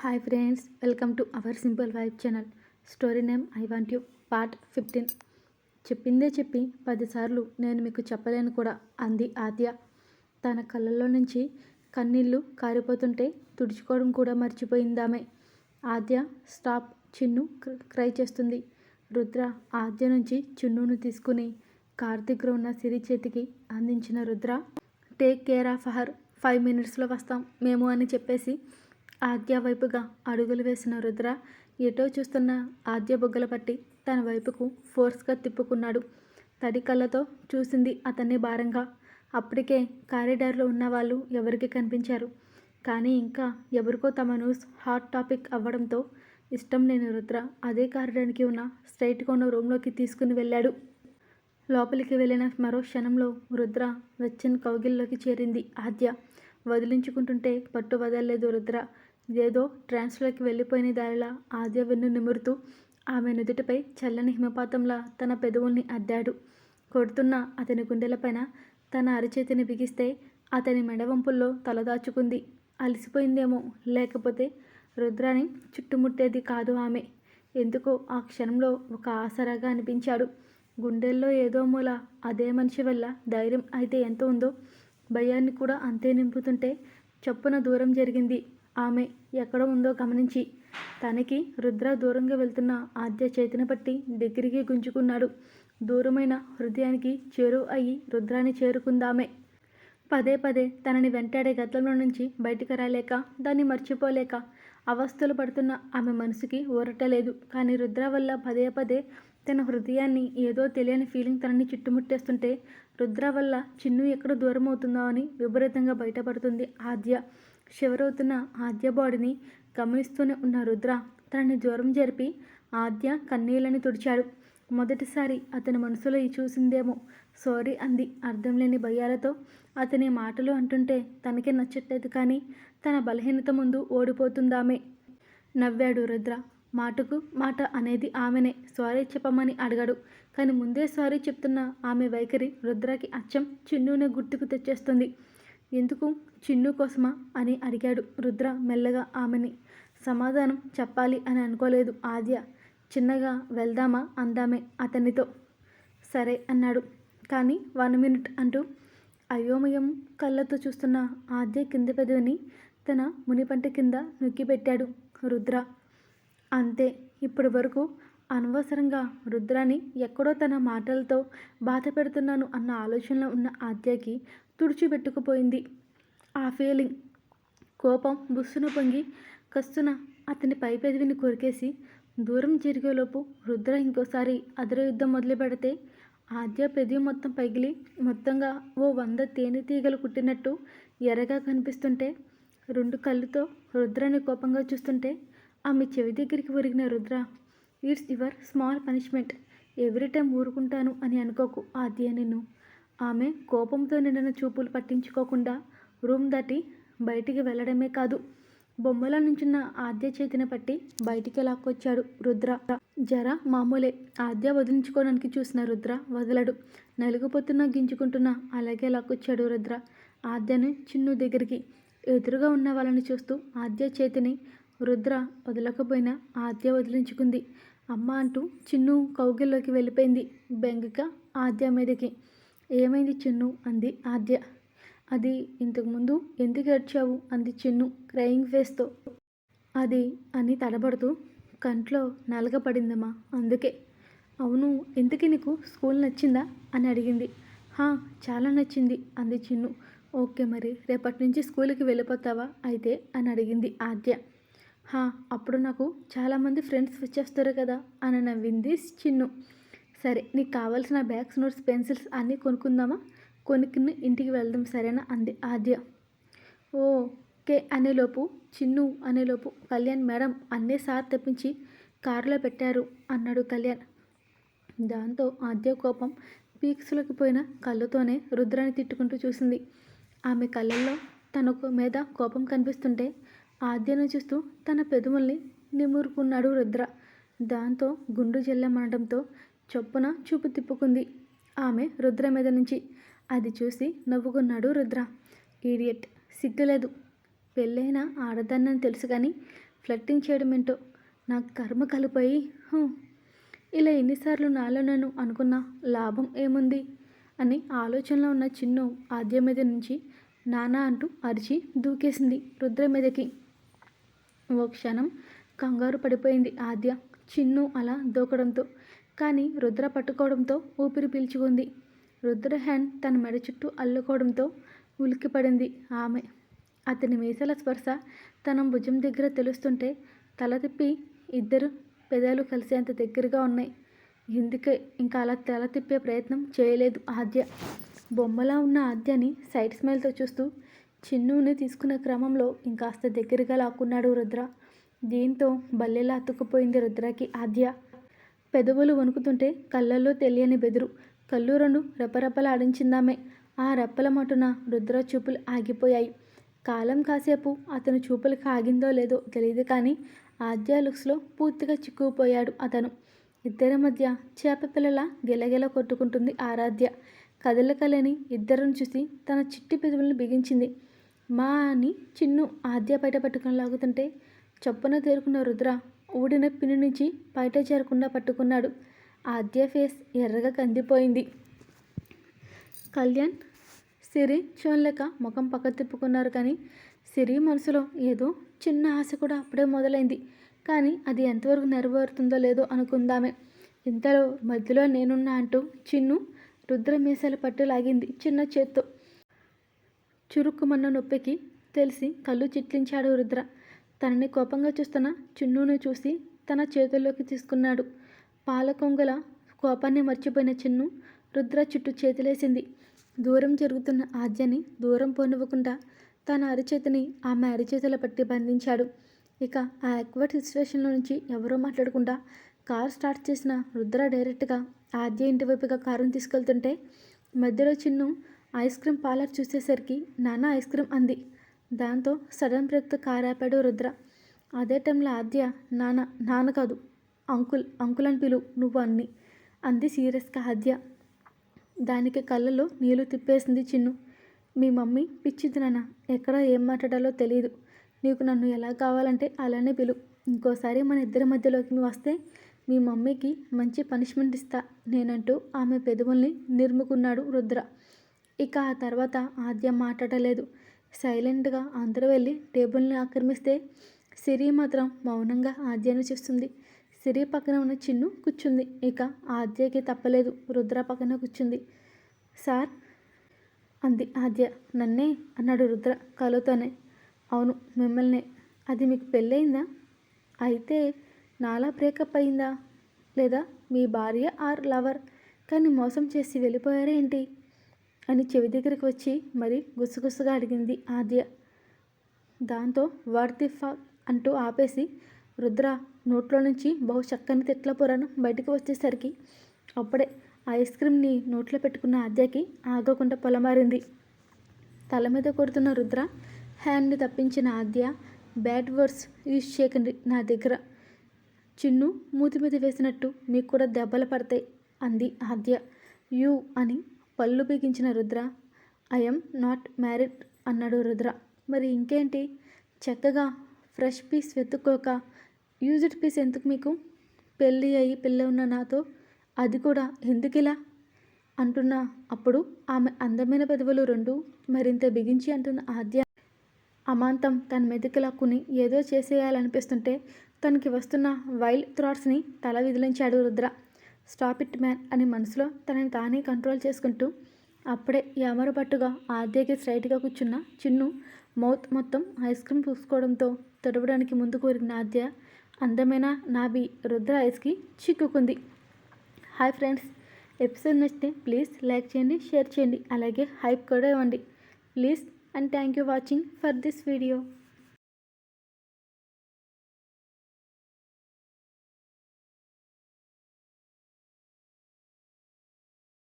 Hi friends welcome to our simple wife channel. Story name I want you part fifteen. చెప్పిందే చెప్పి పదిసార్లు నేను మీకు చెప్పలేను కూడా అంది ఆద్య. తన కళ్ళల్లో నుంచి కన్నీళ్ళు కారిపోతుంటే తుడుచుకోవడం కూడా మర్చిపోయిందామే. ఆద్య స్టాప్ చిన్ను క్ర- క్రై చేస్తుంది. రుద్ర ఆద్య నుంచి చిన్నును తీసుకుని కార్తిక్లో ఉన్న సిరి చేతికి అందించిన Rudra take care of her five మినిట్స్లో వస్తాం మేము అని చెప్పేసి ఆద్య వైపుగా అడుగులు వేసిన రుద్ర ఎటో చూస్తున్న ఆద్య బొగ్గల పట్టి తన వైపుకు ఫోర్స్గా తిప్పుకున్నాడు. తడి కళ్ళతో చూసింది అతన్ని భారంగా. అప్పటికే కారిడార్లో ఉన్న వాళ్ళు ఎవరికి కనిపించారు? కానీ ఇంకా ఎవరికో తమ న్యూస్ హాట్ టాపిక్ అవ్వడంతో ఇష్టం లేని రుద్ర అదే కారిడార్కి ఉన్న స్ట్రైట్గా ఉన్న రూమ్లోకి తీసుకుని వెళ్ళాడు. లోపలికి వెళ్ళిన మరో క్షణంలో రుద్ర వెచ్చని కౌగిల్లోకి చేరింది ఆద్య. వదిలించుకుంటుంటే పట్టు వదలలేదు రుద్ర. ఇదేదో ట్రాన్స్లోకి వెళ్ళిపోయిన దారిలా ఆద్య వెన్ను నిమురుతూ ఆమె నుదుటిపై చల్లని హిమపాతంలా తన పెదవుల్ని అద్దాడు. కొడుతున్న అతని గుండెలపైన తన అరచేతిని బిగిస్తే అతని మెడవంపుల్లో తలదాచుకుంది అలసిపోయిందేమో లేకపోతే రుద్రాని చుట్టుముట్టేది కాదు ఆమె. ఎందుకో ఆ క్షణంలో ఒక ఆసరాగా అనిపించాడు. గుండెల్లో ఏదో మూల అదే మనిషి వల్ల ధైర్యం అయితే ఎంత ఉందో భయాన్ని కూడా అంతే నింపుతుంటే చప్పున దూరం జరిగింది. ఆమె ఎక్కడ ఉందో గమనించి. తనకి రుద్ర దూరంగా వెళ్తున్న ఆద్య చేతిని పట్టి దగ్గరికి గుంజుకున్నాడు. దూరమైన హృదయానికి చేరువ అయ్యి రుద్రాన్ని చేరుకుందామే. పదే పదే తనని వెంటాడే గతంలో నుంచి బయటికి రాలేక దాన్ని మర్చిపోలేక అవస్థలు పడుతున్న ఆమె మనసుకి ఊరటలేదు. కానీ రుద్ర వల్ల పదే పదే తన హృదయాన్ని ఏదో తెలియని ఫీలింగ్ తనని చుట్టుముట్టేస్తుంటే రుద్ర వల్ల చిన్ను ఎక్కడ దూరం అవుతుందో అని విపరీతంగా బయటపడుతుంది ఆద్య. శివరవుతున్న ఆద్య బాడీని గమనిస్తూనే ఉన్న రుద్ర తనని జ్వరం జరిపి ఆద్య కన్నీళ్ళని తుడిచాడు. మొదటిసారి అతని మనసులో చూసిందేమో. సారీ అంది. అర్థం లేని భయాలతో అతని మాటలు అంటుంటే తనకే నచ్చట్లేదు కానీ తన బలహీనత ముందు ఓడిపోతుందామే నవ్వాడు రుద్ర. మాటకు మాట అనేది ఆమెనే. సారీ చెప్పమని అడగాడు. కానీ ముందే సారీ చెప్తున్న ఆమె వైఖరి రుద్రకి అచ్చం చిన్నునే గుర్తుకు తెచ్చేస్తుంది. ఎందుకు? చిన్ను కోసమా? అని అడిగాడు రుద్ర మెల్లగా ఆమెని. సమాధానం చెప్పాలి అని అనుకోలేదు ఆద్య. చిన్నగా వెళ్దామా? అందామే అతనితో. సరే అన్నాడు. కానీ వన్ మినిట్ అంటూ అయోమయం కళ్ళతో చూస్తున్న ఆద్య కింద పెదవిని తన మునిపంట కింద నొక్కి పెట్టాడు రుద్ర. అంతే ఇప్పటి వరకు అనవసరంగా రుద్రాని ఎక్కడో తన మాటలతో బాధ పెడుతున్నాను అన్న ఆలోచనలో ఉన్న ఆద్యకి తుడిచిపెట్టుకుపోయింది. ఆ ఫీలింగ్ కోపం బుస్సున పొంగి కస్తున అతని పై పెదవిని కొరికేసి దూరం జరిగేలోపు రుద్ర ఇంకోసారి అదర యుద్ధం మొదలు పెడితే ఆద్య పెదవి మొత్తం పగిలి మొత్తంగా ఓ వంద తేనెటీగలు కుట్టినట్టు ఎర్రగా కనిపిస్తుంటే రెండు కళ్ళుతో రుద్రాని కోపంగా చూస్తుంటే ఆమె చెవి దగ్గరికి ఒరిగిన Rudra it's your small punishment. Every time ఊరుకుంటాను అని అనుకోకు ఆద్య నిన్ను. ఆమె కోపంతో నిండిన చూపులు పట్టించుకోకుండా రూమ్ దాటి బయటికి వెళ్ళడమే కాదు బొమ్మల నుంచున్న ఆద్య చేతిని పట్టి బయటికి లాక్కొచ్చాడు రుద్ర. జర మామూలే ఆద్య వదిలించుకోవడానికి చూసిన రుద్ర వదలడు. నలుగుపోతున్నా గింజుకుంటున్నా అలాగే లాక్కొచ్చాడు రుద్ర. ఆద్యను చిన్ను దగ్గరికి ఎదురుగా ఉన్న వాళ్ళని చూస్తూ ఆద్య చేతిని రుద్ర వదలకపోయినా ఆద్య వదిలించుకుంది. అమ్మ అంటూ చిన్ను కౌగిల్లోకి వెళ్ళిపోయింది. బెంగిక ఆద్య మీదకి ఏమైంది చిన్ను? అంది ఆద్య. అది ఇంతకుముందు ఎందుకు ఏడ్చావు? అంది చిన్ను క్రయింగ్ ఫేస్తో అది అని తడబడుతూ కంట్లో నలగ పడిందమ్మా అందుకే. అవును ఎందుకు నీకు స్కూల్ నచ్చిందా? అని అడిగింది. హా చాలా నచ్చింది అంది చిన్ను. ఓకే మరి రేపటి నుంచి స్కూల్కి వెళ్ళిపోతావా? అయితే అని అడిగింది ఆద్య. హా అప్పుడు నాకు చాలామంది ఫ్రెండ్స్ వచ్చేస్తారు కదా? అని నవ్వింది చిన్ను. సరే నీకు కావాల్సిన బ్యాగ్స్ నోట్స్ పెన్సిల్స్ అన్నీ కొనుక్కుందామా? కొనుక్కుని ఇంటికి వెళ్దాం సరేనా? అంది ఆద్య. ఓకే అనేలోపు చిన్ను అనేలోపు కళ్యాణ్ మేడం అన్నే సార్ తెప్పించి కారులో పెట్టారు అన్నాడు కళ్యాణ్. దాంతో ఆద్య కోపం పీక్స్లోకి పోయిన కళ్ళతోనే రుద్రాన్ని తిట్టుకుంటూ చూసింది. ఆమె కళ్ళల్లో తనకు మీద కోపం కనిపిస్తుంటే ఆద్యను చూస్తూ తన పెదవుల్ని నిమురుకున్నాడు రుద్ర. దాంతో గుండు జల్లమనడంతో చొప్పున చూపు తిప్పుకుంది. ఆమె రుద్ర మీద నుంచి అది చూసి నవ్వుకున్నాడు రుద్ర. ఈడియట్ సిగ్గులేదు. పెళ్ళైన ఆడదాన్నని తెలుసు కానీ ఫ్లట్టింగ్ చేయడం ఏంటో? నాకు కర్మ కలిపోయి ఇలా ఎన్నిసార్లు నాలో నేను అనుకున్న లాభం ఏముంది? అని ఆలోచనలో ఉన్న చిన్ను ఆద్య మీద నుంచి నానా అంటూ అరిచి దూకేసింది రుద్ర మీదకి. ఓ క్షణం కంగారు పడిపోయింది ఆద్య. చిన్ను అలా దూకడంతో కానీ రుద్ర పట్టుకోవడంతో ఊపిరి పీల్చుకుంది. రుద్ర హ్యాండ్ తన మెడ చుట్టూ అల్లుకోవడంతో ఉలిక్కిపడింది ఆమె. అతని మీసాల స్పర్శ తన భుజం దగ్గర తెలుస్తుంటే తల తిప్పి ఇద్దరు పెదాలు కలిసేంత దగ్గరగా ఉన్నాయి. ఎందుకే ఇంకా అలా తల తిప్పే ప్రయత్నం చేయలేదు ఆద్య. బొమ్మలా ఉన్న ఆద్యని సైడ్ స్మైల్తో చూస్తూ చిన్నుని తీసుకున్న క్రమంలో ఇంకాస్త దగ్గరగా లాక్కున్నాడు రుద్ర. దీంతో బల్లెలా అతుక్కుపోయింది రుద్రకి ఆద్య. పెదవులు వణుకుతుంటే కళ్ళల్లో తెలియని బెదురు. కళ్ళు రెండు రెపరెపలాడించిందామే. ఆ రెప్పల మటున రుద్ర చూపులు ఆగిపోయాయి. కాలం కాసేపు అతను చూపులకు ఆగిందో లేదో తెలియదు కానీ ఆద్య లుక్స్లో పూర్తిగా చిక్కుకుపోయాడు అతను. ఇద్దరి మధ్య చేప పిల్లల గిలగిల కొట్టుకుంటుంది ఆరాధ్య. కదలకలేని ఇద్దరిని చూసి తన చిట్టి పెదవులను బిగించింది. మా అని చిన్ను ఆద్య బయట పట్టుకొని లాగుతుంటే చొప్పున తేరుకున్న రుద్ర ఊడిన పిన్ని నుంచి బయట చేరకుండా పట్టుకున్నాడు. ఆద్య ఫేస్ ఎర్రగా కందిపోయింది. కళ్యాణ్ సిరి చూడలేక ముఖం పక్క తిప్పుకున్నారు కానీ సిరి మనసులో ఏదో చిన్న ఆశ కూడా అప్పుడే మొదలైంది. కానీ అది ఎంతవరకు నెరవేరుతుందో లేదో అనుకుందామే. ఇంతలో మధ్యలో నేనున్నా అంటూ చిన్ను రుద్ర మీసాలు పట్టు లాగింది చిన్న చేత్తో. చురుక్కుమన్న నొప్పికి తెలిసి కళ్ళు చిట్లించాడు రుద్ర. తనని కోపంగా చూస్తున్న చిన్నును చూసి తన చేతుల్లోకి తీసుకున్నాడు. పాల కొంగల కోపాన్ని మర్చిపోయిన చిన్ను రుద్ర చుట్టూ చేతులేసింది. దూరం జరుగుతున్న ఆద్యని దూరం పోనివ్వకుండా తన అరిచేతిని ఆమె అరిచేతుల పట్టి బంధించాడు. ఇక ఆ ఎక్వర్ట్ సిచ్యువేషన్లో నుంచి ఎవరో మాట్లాడకుండా కారు స్టార్ట్ చేసిన రుద్ర డైరెక్ట్గా ఆద్య ఇంటి వైపుగా కారును తీసుకెళ్తుంటే మధ్యలో చిన్ను ఐస్ క్రీమ్ పార్లర్ చూసేసరికి నాన్న ఐస్ క్రీమ్ అంది. దాంతో సడన్ బ్రేక్తో కారాపాడు రుద్ర. అదే టైంలో ఆద్య నాన్న నాన్న కాదు అంకుల్ అంకుల్ అని పిలువు నువ్వు అన్ని అంది సీరియస్గా ఆద్య. దానికి కళ్ళలో నీళ్ళు తిప్పేసింది చిన్ను. మీ మమ్మీ పిచ్చిది నాన్న ఎక్కడ ఏం మాట్లాడాలో తెలియదు నీకు నన్ను ఎలా కావాలంటే అలానే పిలు. ఇంకోసారి మన ఇద్దరి మధ్యలోకి వస్తే మీ మమ్మీకి మంచి పనిష్మెంట్ ఇస్తా నేనంటూ ఆమె పెదవుల్ని నిర్ముకున్నాడు రుద్ర. ఇక ఆ తర్వాత ఆద్య మాట్లాడలేదు. సైలెంట్గా అందరూ వెళ్ళి టేబుల్ని ఆక్రమిస్తే సిరి మాత్రం మౌనంగా ఆద్యను చూస్తుంది. సిరి పక్కన ఉన్న చిన్ను కూర్చుంది. ఇక ఆద్యకి తప్పలేదు. రుద్ర పక్కన కూర్చుంది. సార్ అంది ఆద్య. నన్నే అన్నాడు రుద్ర కలుతోనే. అవును మిమ్మల్నే. అది మీకు పెళ్ళయిందా? అయితే నాలా బ్రేకప్ అయిందా? లేదా మీ భార్య ఆర్ లవర్? కానీ మోసం చేసి వెళ్ళిపోయారేంటి? అని చెవి దగ్గరికి వచ్చి మరి గుసగుసగా అడిగింది ఆద్య. దాంతో వాట్ ది ఫా అంటూ ఆపేసి రుద్ర నోట్లో నుంచి బహు చక్కని తిట్ల పొరను బయటికి వచ్చేసరికి అప్పుడే ఐస్ క్రీమ్ని నోట్లో పెట్టుకున్న ఆద్యకి ఆగకుండా పొలమారింది. తల మీద కొడుతున్న రుద్ర హ్యాండ్ని తప్పించిన ఆద్య బ్యాడ్ వర్డ్స్ యూజ్ చేయకండి నా దగ్గర. చిన్ను మూతి మీద వేసినట్టు మీకు కూడా దెబ్బలు పడతాయి అంది ఆద్య. యూ అని పళ్ళు బిగించిన రుద్ర. ఐఎమ్ నాట్ మ్యారీడ్ అన్నాడు రుద్ర. మరి ఇంకేంటి? చక్కగా ఫ్రెష్ పీస్ వెతుక్కోక యూజ్డ్ పీస్ ఎందుకు మీకు? పెళ్ళి అయ్యి పిల్ల ఉన్న నాతో? అది కూడా ఎందుకిలా? అంటున్న అప్పుడు ఆమె అందమైన పెదవులు రెండు మరింత బిగించి అంటున్న ఆద్య అమాంతం తన మెదుకులాక్కుని ఏదో చేసేయాలనిపిస్తుంటే తనకి వస్తున్న వైల్డ్ థ్రాట్స్ని తల విదిలించాడు రుద్ర. స్టాప్ ఇట్ మ్యాన్ అని మనసులో తనని తానే కంట్రోల్ చేసుకుంటూ అప్పుడే పట్టుగా ఆద్యకి స్ట్రైట్గా కూర్చున్న చిన్ను మౌత్ మొత్తం ఐస్ క్రీమ్ పూసుకోవడంతో తడవడానికి ముందు కోరిన ఆద్య అందమైన నాభి రుద్ర ఐస్కి చిక్కుకుంది. హాయ్ ఫ్రెండ్స్ ఎపిసోడ్ నచ్చితే ప్లీజ్ లైక్ చేయండి షేర్ చేయండి అలాగే హైప్ కూడా ఇవ్వండి. Please and thank you watching for this video.